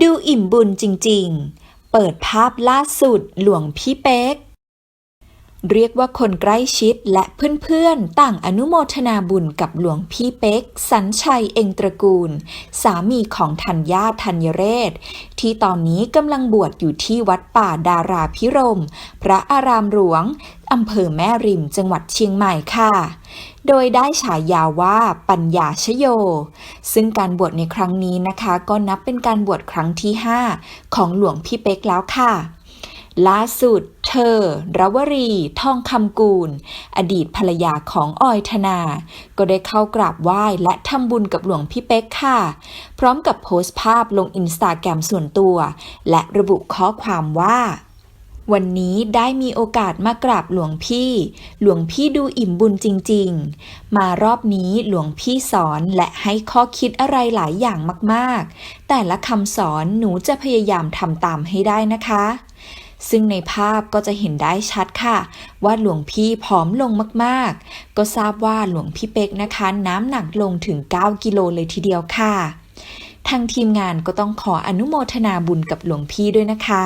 ดูอิ่มบุญจริงๆ เปิดภาพล่าสุดหลวงพี่เป๊ก เรียกว่าคนใกล้ชิดและเพื่อนๆ ต่างอนุโมทนาบุญกับหลวงพี่เป๊ก สัญชัยเองตระกูล สามีของธัญญาธัญเรศ ที่ตอนนี้กำลังบวชอยู่ที่วัดป่าดาราพิรม พระอารามหลวงอำเภอแม่ริมจังหวัดเชียงใหม่ค่ะ โดยได้ฉายาว่าปัญญาชโย ซึ่งการบวชในครั้งนี้นะคะ ก็นับเป็นการบวชครั้งที่ 5 ของหลวงพี่เป๊กแล้วค่ะ ล่าสุด เธอ รวรี ทองคำกูล อดีตภรรยาของออยธนา ก็ได้เข้ากราบไหว้และทำบุญกับหลวงพี่เป๊กค่ะ พร้อมกับโพสต์ภาพลงอินสตาแกรมส่วนตัว และระบุข้อความว่าวันนี้ได้มีโอกาสมากราบหลวงพี่ หลวงพี่ดูอิ่มบุญจริง ๆ มารอบนี้หลวงพี่สอนและให้ข้อคิดอะไรหลายอย่างมากๆ แต่ละคำสอนหนูจะพยายามทำตามให้ได้นะคะ ซึ่งในภาพก็จะเห็นได้ชัดค่ะ ว่าหลวงพี่ผอมลงมากๆ ก็ทราบว่าหลวงพี่เป๊กนะคะน้ำหนักลงถึง 9 กิโลเลยทีเดียวค่ะ ทางทีมงานก็ต้องขออนุโมทนาบุญกับหลวงพี่ด้วยนะคะ